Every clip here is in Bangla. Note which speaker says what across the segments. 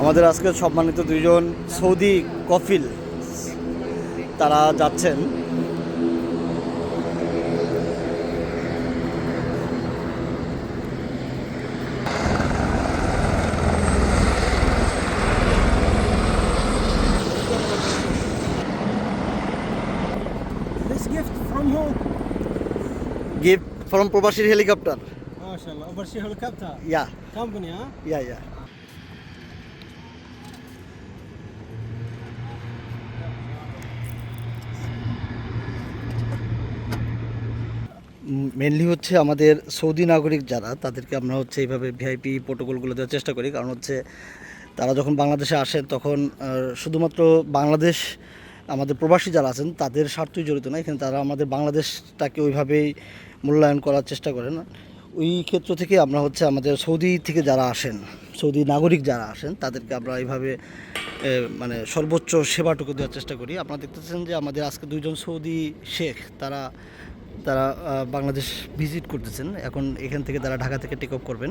Speaker 1: আমাদের আজকে সম্মানিত দুজন সৌদি কফিল তারা যাচ্ছেন। গিফট ফ্রম প্রবাসী হেলিকপ্টার
Speaker 2: মাশাআল্লাহ প্রবাসী হেলিকপ্টার
Speaker 1: ইয়া
Speaker 2: কোম্পানি হ্যাঁ
Speaker 1: ইয়া ইয়া মেনলি হচ্ছে আমাদের সৌদি নাগরিক যারা, তাদেরকে আমরা হচ্ছে এইভাবে ভিআইপি প্রোটোকলগুলো দেওয়ার চেষ্টা করি। কারণ হচ্ছে তারা যখন বাংলাদেশে আসেন তখন শুধুমাত্র বাংলাদেশ, আমাদের প্রবাসী যারা আছেন, তাদের স্বার্থই জড়িত না। এখানে তারা আমাদের বাংলাদেশটাকে ওইভাবেই মূল্যায়ন করার চেষ্টা করেন। ওই ক্ষেত্র থেকে আমরা হচ্ছে আমাদের সৌদি থেকে যারা আসেন, সৌদি নাগরিক যারা আসেন, তাদেরকে আমরা এইভাবে মানে সর্বোচ্চ সেবাটুকু দেওয়ার চেষ্টা করি। আপনারা দেখতেছেন যে আমাদের আজকে দুইজন সৌদি শেখ, তারা তারা বাংলাদেশ ভিজিট করতেছেন। এখন এখান থেকে তারা ঢাকা থেকে টেক অফ করবেন।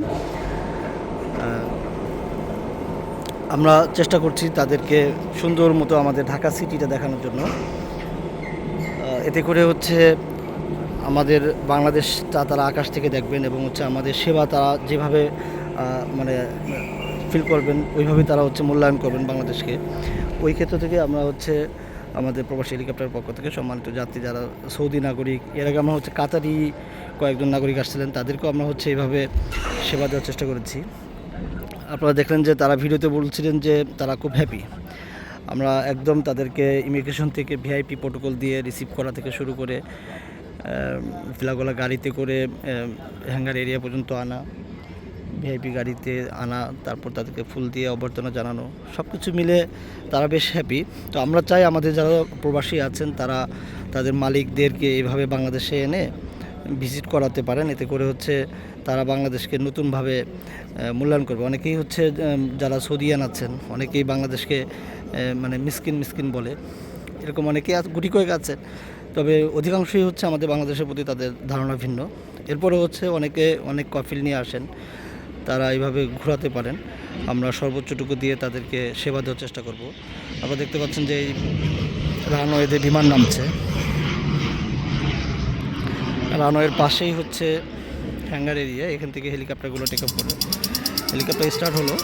Speaker 1: আমরা চেষ্টা করছি তাদেরকে সুন্দর মতো আমাদের ঢাকা সিটিটা দেখানোর জন্য। এতে করে হচ্ছে আমাদের বাংলাদেশটা তারা আকাশ থেকে দেখবেন এবং হচ্ছে আমাদের সেবা তারা যেভাবে মানে ফিল করবেন, ওইভাবেই তারা হচ্ছে মূল্যায়ন করবেন বাংলাদেশকে। ওই ক্ষেত্র থেকে আমরা হচ্ছে আমাদের প্রবাসী হেলিকপ্টারের পক্ষ থেকে সম্মানিত যাত্রী যারা সৌদি নাগরিক, এর আগে আমরা হচ্ছে কাতারি কয়েকজন নাগরিক আসছিলেন, তাদেরকেও আমরা হচ্ছে এইভাবে সেবা দেওয়ার চেষ্টা করেছি। আপনারা দেখলেন যে তারা ভিডিওতে বলছিলেন যে তারা খুব হ্যাপি আমরা একদম তাদেরকে ইমিগ্রেশন থেকে ভিআইপি প্রোটোকল দিয়ে রিসিভ করা থেকে শুরু করে ফিলাগোলা গাড়িতে করে হ্যাঙ্গার এরিয়া পর্যন্ত আনা। ভিআইপি গাড়িতে আনা, তারপর তাদেরকে ফুল দিয়ে অভ্যর্থনা জানানো সব কিছু মিলে তারা বেশ হ্যাপি তো আমরা চাই আমাদের যারা প্রবাসী আছেন, তারা তাদের মালিকদেরকে এইভাবে বাংলাদেশে এনে ভিজিট করাতে পারেন। এতে করে হচ্ছে তারা বাংলাদেশকে নতুনভাবে মূল্যায়ন করবে। অনেকেই হচ্ছে যারা সৌদিয়ান আছেন, অনেকেই বাংলাদেশকে মানে মিসকিন মিসকিন বলে। এরকম অনেকেই আছে- গুটি কয়েক আছেন। তবে অধিকাংশই হচ্ছে আমাদের বাংলাদেশের প্রতি তাদের ধারণা ভিন্ন। এরপরে হচ্ছে অনেকে, অনেক কফিল নিয়ে আসেন। তারা এইভাবে ঘোরাতে পারেন। আমরা সর্বোচ্চটুকু দিয়ে তাদেরকে সেবা দেওয়ার চেষ্টা করব। আপনারা দেখতে পাচ্ছেন যে এই রানওয়েতে বিমান নামছে। রানওয়ের পাশেই হচ্ছে হ্যাঙ্গার এরিয়া এখান থেকে হেলিকপ্টারগুলো টেক আপ করে হেলিকপ্টার স্টার্ট হলো।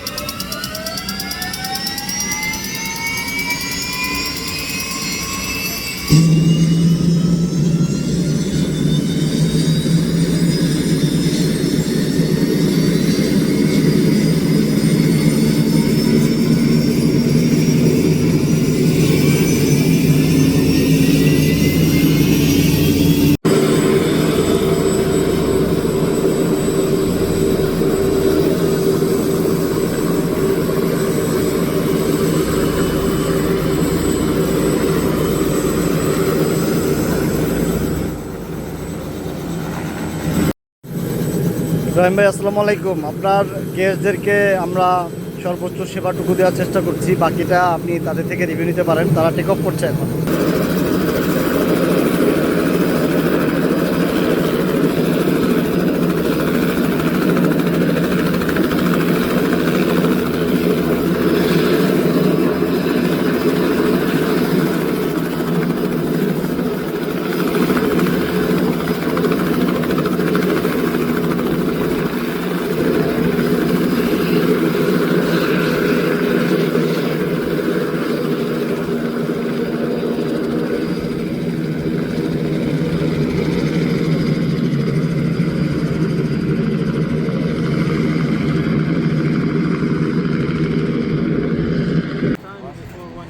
Speaker 1: ইব্রাহিম ভাই, আসসালামু আলাইকুম। আপনার গেস্টদেরকে আমরা সর্বোচ্চ সেবাটুকু দেওয়ার চেষ্টা করছি। বাকিটা আপনি তাদের থেকে রিভিউ নিতে পারেন। তারা টেক অফ করছে এখন।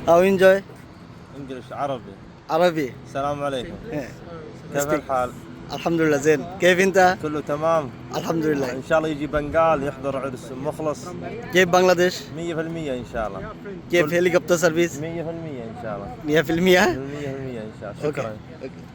Speaker 1: أو انجوي
Speaker 3: انجلش عربي.
Speaker 1: عربي.
Speaker 3: السلام عليكم.
Speaker 1: إيه.
Speaker 3: كيف الحال؟
Speaker 1: الحمد لله زين. كيف أنت؟
Speaker 3: كله تمام.
Speaker 1: الحمد
Speaker 3: لله إن شاء الله يجي بنغال يحضر عرس مخلص.
Speaker 1: كيف بنغلاديش؟
Speaker 3: 100% إن شاء الله.
Speaker 1: كيف هليكوبتر سيرفيس؟
Speaker 3: 100% إن شاء الله.
Speaker 1: 100%
Speaker 3: 100% إن شاء الله. شكرا. أوكي. أوكي.